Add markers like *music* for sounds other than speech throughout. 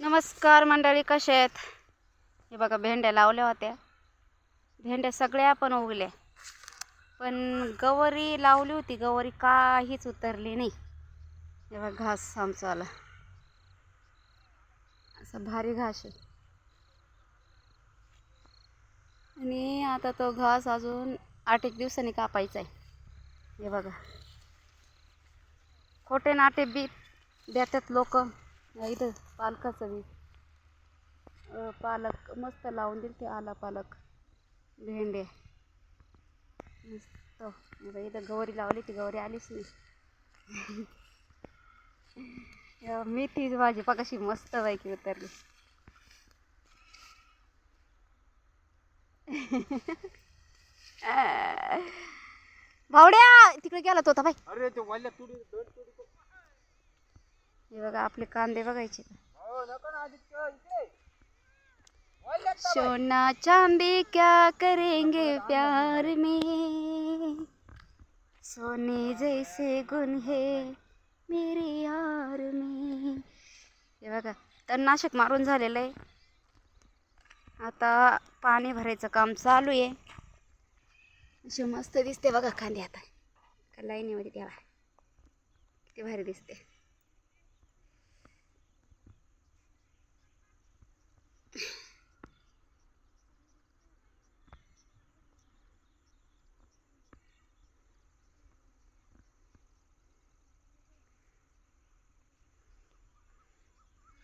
नमस्कार मंडळी कसे आहेत? हे बघा भेंड्या लावल्या होत्या. भेंड्या सगळ्या पण उगल्या. पण गवरी लावली होती गवरी काहीच उतरली नाही. हे बघा घास आमचा आला. असा भारी घास आहे. आणि आता तो घास अजून आठ एक दिवसांनी कापायचा आहे. हे बघा. खोटे नाटे बी देतात लोक. इथं पालकाचं बी. पालक मस्त लावून दिल ते आला पालक. भेंडे. मस्त. इथं गवरी लावली ती गवरी आलीच नाही. *laughs* अं, मेथी भाजी पा मस्त बायकी उतरली. *laughs* भावड्या तिकडे गेला तो होता बाई. अरे हे बघा आपले कांदे बघायचे. हो. सोना चांदी क्या करेंगे प्यार में? सोने जैसे गुण है मेरे यार में। हे बघा तणनाशक मारून झालेलं आहे. आता पाणी भरायचं काम चालू आहे. असे मस्त दिसते बघा कांदे आता. लाईनीमध्ये तेव्हा किती भारी दिसते.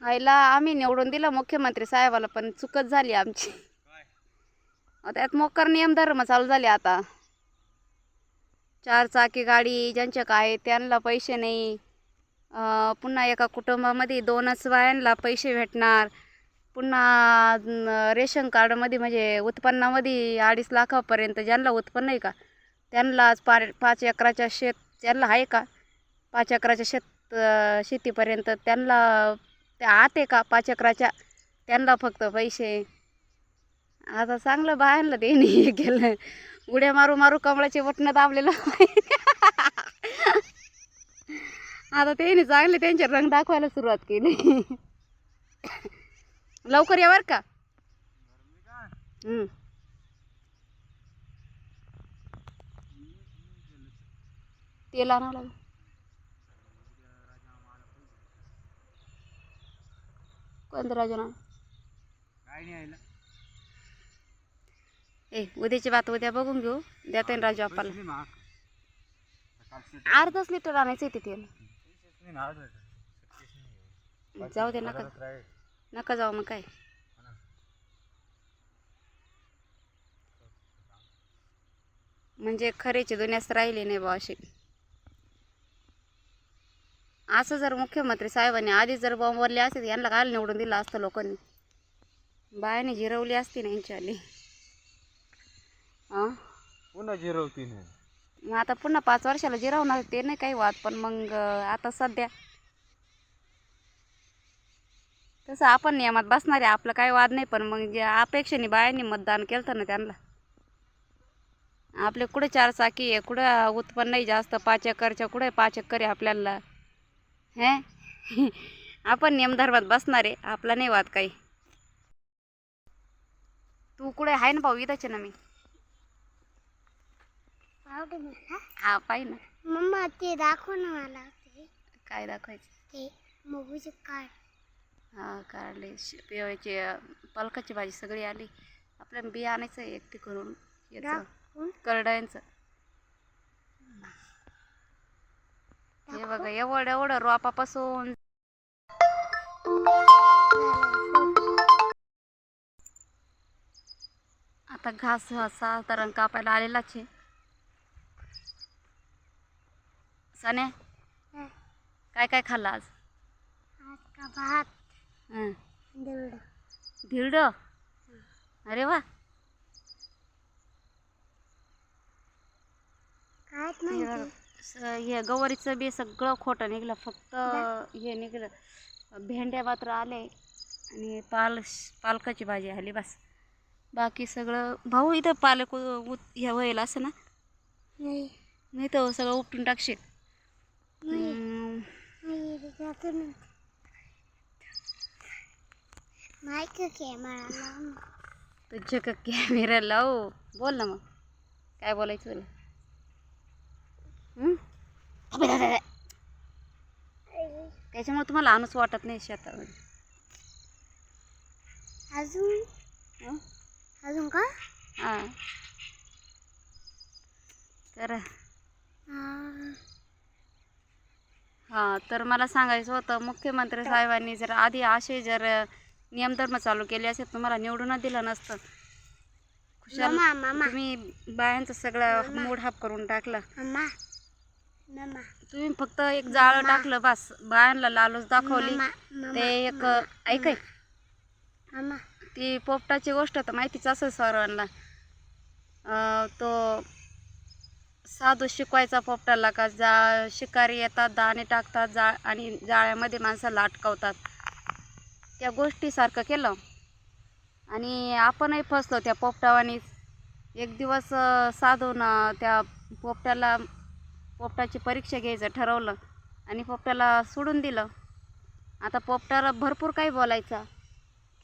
आईला आम्ही निवडून दिलं मुख्यमंत्री साहेबाला पण चुकत झाली आमची. त्यात मोकर नियम धर्म चालू झाले आता. चार चाकी गाडी ज्यांच्या काय त्यांना पैसे नाही. अं, पुन्हा एका कुटुंबामध्ये दोनच बायांना पैसे भेटणार. पुन्हा रेशन कार्डमध्ये म्हणजे उत्पन्नामध्ये अडीच लाखापर्यंत ज्यांना उत्पन्न आहे का त्यांनाच पा पाच एकराच्या शेत ज्यांना आहे का? पाच एकराच्या शेत शेतीपर्यंत त्यांना त्या आत आहे का? पाच एकराच्या त्यांना फक्त पैसे. आता चांगलं बायांना त्यांनी हे केलं. उड्या मारू मारू कमळाचे वटणं दाबलेलं आता त्यांनी चांगले त्यांचे रंग दाखवायला सुरुवात केली. लवकर या बरं का. हम्म. तेल आणावं लागेल. कोणतं राजा ए उद्याची बात उद्या बघून घेऊ. देता येईल राजू आपल्याला. सकाळची अर्धाच लिटर आणायचं आहे ते तेल. जाऊ दे नका. नका जाऊ मग काय. म्हणजे खरेची दुनियाच राहिली नाही बा अशी. असं जर मुख्यमंत्री साहेबांनी आधीच जर बॉम्बवरले असते यांना काय निवडून दिलं असतं लोकांनी. बायाने जिरवली असती ना यांच्यावाली. हां पुन्हा जिरवती नाही. मग आता पुन्हा पाच वर्षाला जिरवणार ते नाही काही वाद पण मग आता सध्या तसं आपण नियमात बसणार आहे आपलं काही वाद नाही पण मग जे अपेक्षेने बायांनी मतदान केलं होतं ना त्यांना. आपले कुठे चार चाकी आहे कुठं उत्पन्नही जास्त पाच एकरच्या कुठे पाच एकर आहे आपल्याला. हे? आपण नियमधर्मात बसणार आहे आपला नाही वाद काही. तू कुठे आहे ना भाऊ इथंच ना मी. हा? पाहि ना. मम्मा ते दाखव ना मला काय दाखवायचं? ते मगूचे काय हा काढले पिवायची पालकाची भाजी सगळी आली. आपल्याला बिया आणायचं आहे एकटी करून. याचं दाखवून करडायांचं. हे बघा एवढं एवढं रोपापासून. आता घास हा साधारण कापायला आलेलाच आहे. सने. काय काय खाल्लं आज? आज का भात? हं. धिरड अरे वा काय हे म्हणते बघा, स- हे गवारीचं बी सगळं खोटं निघलं फक्त हे निघलं भेंड्या मात्र आले आणि पाल पालकाची भाजी आली बस बाकी सगळं भाऊ इथं पालक उ- उत- हे होईल असं ना नाही नाही तर सगळं उपटून टाकशील नाही हम्म, नाही जातो ना माहिती कॅमेरा लावून तुझ्या का कॅमेरा लावू? बोल ना मग. काय बोलायचं तुला? दादा. त्याच्यामुळे तुम्हाला आणूच वाटत नाही शेतामध्ये. अजून? अजून का? हा. तर. हां तर मला सांगायचं होतं मुख्यमंत्री साहेबांनी जर आधी असे जर नियमधर्म चालू केले असे तुम्हाला निवडूनच दिलं नसतं. खुशाल तुम्ही बायांचं सगळं मूड हाफ करून टाकला. तुम्ही फक्त एक जाळं टाकलं बस. बायांना लालूच दाखवली. ते एक ऐकाय मामा. ती पोपटाची गोष्ट तर माहितीच असेल सर्वांना तो साधू शिकवायचा पोपटाला का? जा शिकारी येतात दाणे टाकतात जा आणि जाळ्यामध्ये माणसाला अटकवतात त्या गोष्टीसारखं केलं. आणि आपणही फसलो त्या पोपटावानीच एक दिवस साधून त्या पोपटाला पोपटाची परीक्षा घ्यायचं ठरवलं आणि पोपटाला सोडून दिलं. आता पोपटाला भरपूर काही बोलायचा.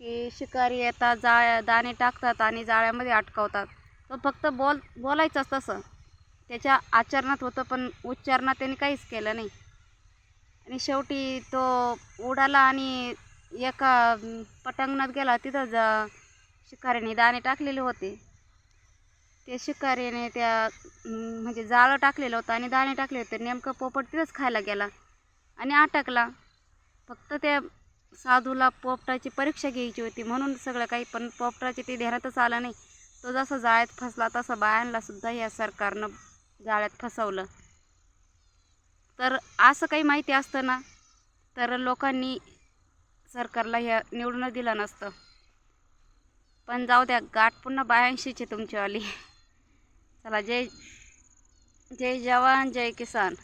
की शिकारी येतात जाळ्या दाणे टाकतात आणि जाळ्यामध्ये अटकवतात. तो फक्त बोल बोलायचंच तसं. त्याच्या आचरणात होतं पण उच्चारणात त्यांनी काहीच केलं नाही. आणि शेवटी तो उडाला आणि एका पटांगणात गेला तिथं जा शिकारीने दाणे टाकलेले होते. ते शिकारीने त्या म्हणजे जाळं टाकलेलं होतं आणि दाणे टाकले होते. नेमकं पोपट तिथंच खायला गेला आणि अटकला. फक्त त्या साधूला पोपटाची परीक्षा घ्यायची होती म्हणून सगळं काही पण पोपटाचे ते ध्यानातच आलं नाही. तो जसा जाळ्यात फसला तसं बायांना सुद्धा या सरकारनं जाळ्यात फसवलं. तर असं काही माहिती असतं ना तर लोकांनी सरकारला ह्या निवडूनच दिलं नसतं. पण जाऊ द्या गाठ पुन्हा बायांशीच तुमचीवाली चला जय जय जवान जय किसान.